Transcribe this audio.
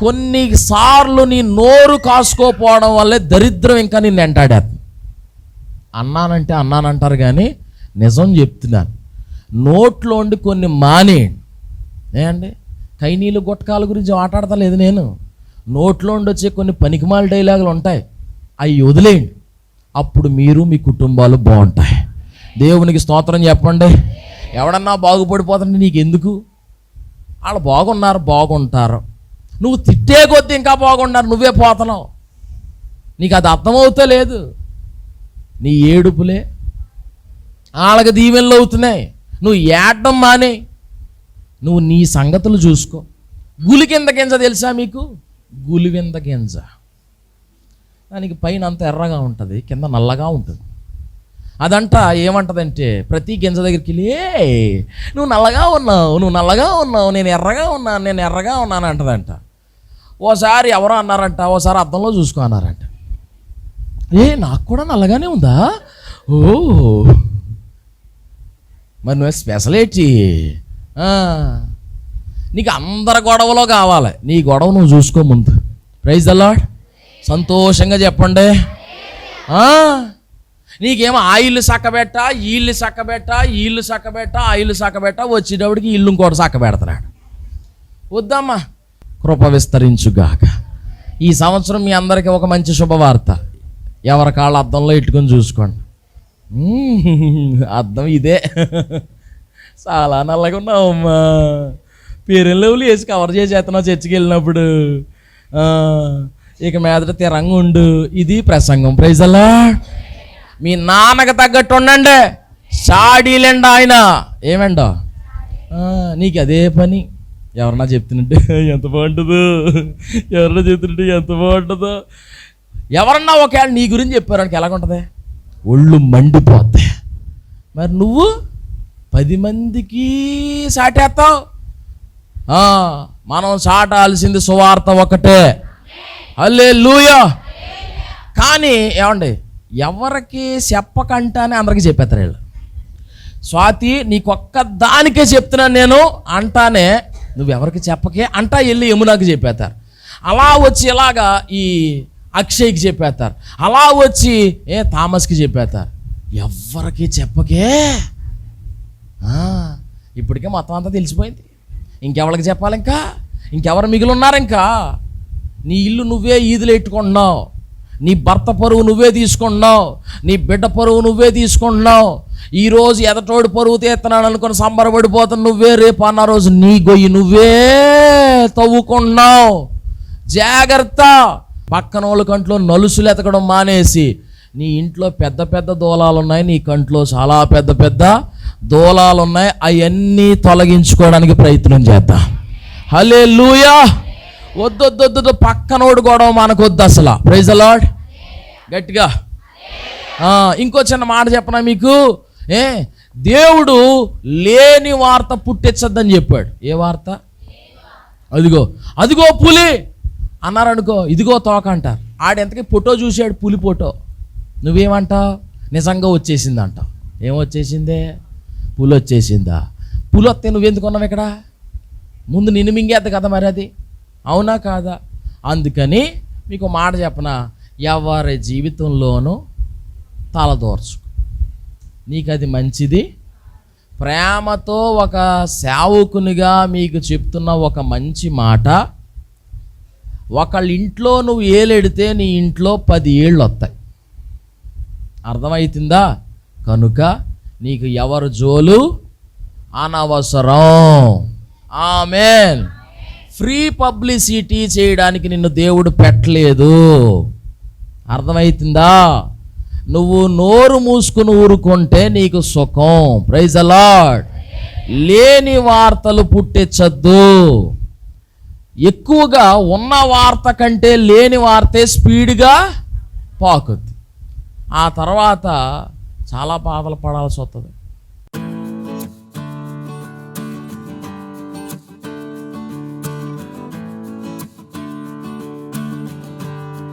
కొన్నిసార్లు నీ నోరు కాసుకోపోవడం వల్లే దరిద్రం ఇంకా నిన్ను వెంటాడేస్తుంది అన్నానంటే అన్నానంటారు కానీ నిజం చెప్తున్నాను. నోట్లోండి కొన్ని మానేయండి ఏ అండి కైనీలు గుట్కాల గురించి మాట్లాడతలేదు నేను. నోట్లోండి వచ్చే కొన్ని పనికిమాల డైలాగులు ఉంటాయి. అవి వదిలేయండి. అప్పుడు మీరు మీ కుటుంబాలు బాగుంటాయి. దేవునికి స్తోత్రం చెప్పండి. ఎవడన్నా బాగుపడిపోతుంటే నీకు ఎందుకు వాళ్ళు బాగున్నారు బాగుంటారు. నువ్వు తిట్టే కొద్దీ ఇంకా బాగున్నారు నువ్వే పోతున్నావు. నీకు అది అర్థమవుతా లేదు. నీ ఏడుపులే వాళ్ళకి దీవెనలు అవుతున్నాయి. నువ్వు ఏడడం మానే. నువ్వు నీ సంగతులు చూసుకో. గులి కింద గింజ తెలుసా మీకు? గులివింద గింజ. దానికి పైన అంత ఎర్రగా ఉంటుంది కింద నల్లగా ఉంటుంది. అదంట ఏమంటదంటే ప్రతి గింజ దగ్గరికి వెళ్ళి నువ్వు నల్లగా ఉన్నావు నువ్వు నల్లగా ఉన్నావు నేను ఎర్రగా ఉన్నాను నేను ఎర్రగా ఉన్నాను అంటదంట. ఓసారి ఎవరో అన్నారంట ఓసారి అద్దంలో చూసుకో అన్నారంట. ఏ నాకు కూడా నల్లగానే ఉందా? ఓ. మరి నువ్వు స్పెషల్ ఏంటి? నీకు అందరి గొడవలో కావాలి. నీ గొడవ నువ్వు చూసుకో ముందు. ప్రైజ్ అల్లాడ్ సంతోషంగా చెప్పండి. నీకేమో ఆయిల్ సక్కబెట్ట ఈళ్ళు సక్కబెట్ట ఈళ్ళు సక్కబెట్ట ఆయిల్ సక్కబెట్ట వచ్చేటప్పటికి ఇల్లు ఇంకోటి సక్కబెడతాడు వద్దమ్మా. కృప విస్తరించుగాక ఈ సంవత్సరం మీ అందరికీ ఒక మంచి శుభవార్త. ఎవరి కాళ్ళ అద్దంలో ఇట్టుకొని చూసుకోండి. అర్థం ఇదే. చాలా నల్లగా ఉన్నావు అమ్మా. లెవెల్ వేసి కవర్ చేసేస్తున్నావు చర్చికి వెళ్ళినప్పుడు. ఇక మీదట తిరంగా ఉండు. ఇది ప్రసంగం. ప్రైజ్ అలా మీ నాన్నకు తగ్గట్టు ఉండండి. షాడీలండి ఆయన. ఏమండో? నీకు అదే పని. ఎవరన్నా చెప్తున్నట్టు ఎంత బాగుంటుందో. ఎవరన్నా చెప్తున్నట్టు ఎంత బాగుంటుందో. ఎవరన్నా ఒకవేళ నీ గురించి చెప్పారనికి ఎలాగుంటుంది? ఒళ్ళు మండిపోద్ది మరి నువ్వు పది మందికి సాటేస్తావు మనం సాటాల్సింది సువార్త ఒకటే. అల్లే లూయా కానీ ఏమండి ఎవరికి చెప్పకంటానే అందరికీ చెప్పేస్తారు వీళ్ళు. స్వాతి నీకొక్క దానికే చెప్తున్నాను నేను అంటానే నువ్వెవరికి చెప్పకే? అంటా వెళ్ళి యమునాకి చెప్పేస్తారు. అలా వచ్చి ఇలాగా ఈ అక్షయ్కి చెప్పేస్తారు. అలా వచ్చి ఏ థామస్కి చెప్పేస్తారు. ఎవ్వరికి చెప్పకే? ఇప్పటికే మొత్తం అంతా తెలిసిపోయింది. ఇంకెవరికి చెప్పాలి ఇంకా? ఇంకెవరు మిగిలిన్నారు ఇంకా? నీ ఇల్లు నువ్వే ఈదులు ఎట్టుకుంటున్నావు. నీ భర్త పరువు నువ్వే తీసుకుంటున్నావు. నీ బిడ్డ పరువు నువ్వే తీసుకుంటున్నావు. ఈరోజు ఎదటోడు పరువు తీస్తున్నాను అనుకుని సంబరపడిపోతున్న నువ్వే రేపు అన్న రోజు నీ గొయ్యి నువ్వే తవ్వుకుంటున్నావు. జాగ్రత్త. పక్కన వాళ్ళ కంట్లో నలుసులు ఎతకడం మానేసి నీ ఇంట్లో పెద్ద పెద్ద దూలాలు ఉన్నాయి నీ కంట్లో చాలా పెద్ద పెద్ద దూలాలు ఉన్నాయి అవన్నీ తొలగించుకోవడానికి ప్రయత్నం చేద్దాం. హలే లూయా వద్దొద్దొద్దు పక్కనోడు గొడవ మనకొద్దు అసలు. ప్రైజ్ అలాడ్ గట్టిగా. ఇంకో చిన్న మాట చెప్పనా మీకు? ఏ? దేవుడు లేని వార్త పుట్టించద్దని చెప్పాడు. ఏ వార్త? అదిగో. అదిగో పులి అన్నారనుకో ఇదిగో తోక అంటారు. ఆడెంతకీ ఫోటో చూశాడు పులి ఫోటో. నువ్వేమంటావు? నిజంగా వచ్చేసింది? అంటావు పులి వచ్చేసిందా? పులి వస్తే నువ్వెందుకున్నావు ఇక్కడ? ముందు నిన్ను మింగేద్ది కదా మరి అది? అవునా కాదా? అందుకని మీకు మాట చెప్పనా ఎవరి జీవితంలోనూ తలదోర్చు నీకు అది మంచిది. ప్రేమతో ఒక సేవకునిగా మీకు చెప్తున్న ఒక మంచి మాట. ఒకళ్ళ ఇంట్లో నువ్వు ఏలెడితే నీ ఇంట్లో పది ఏళ్ళు వస్తాయి అర్థమవుతుందా కనుక నీకు ఎవరు జోలు? అనవసరం. ఆమెన్. ఫ్రీ పబ్లిసిటీ చేయడానికి నిన్ను దేవుడు పెట్టలేదు. అర్థమవుతుందా నువ్వు నోరు మూసుకుని ఊరుకుంటే నీకు సుఖం. ప్రైజ్ అలాడ్ లేని వార్తలు పుట్టించద్దు ఎక్కువగా ఉన్న వార్త కంటే లేని వార్తే స్పీడ్గా పాకుద్ది. ఆ తర్వాత చాలా బాధలు పడాల్సి వస్తుంది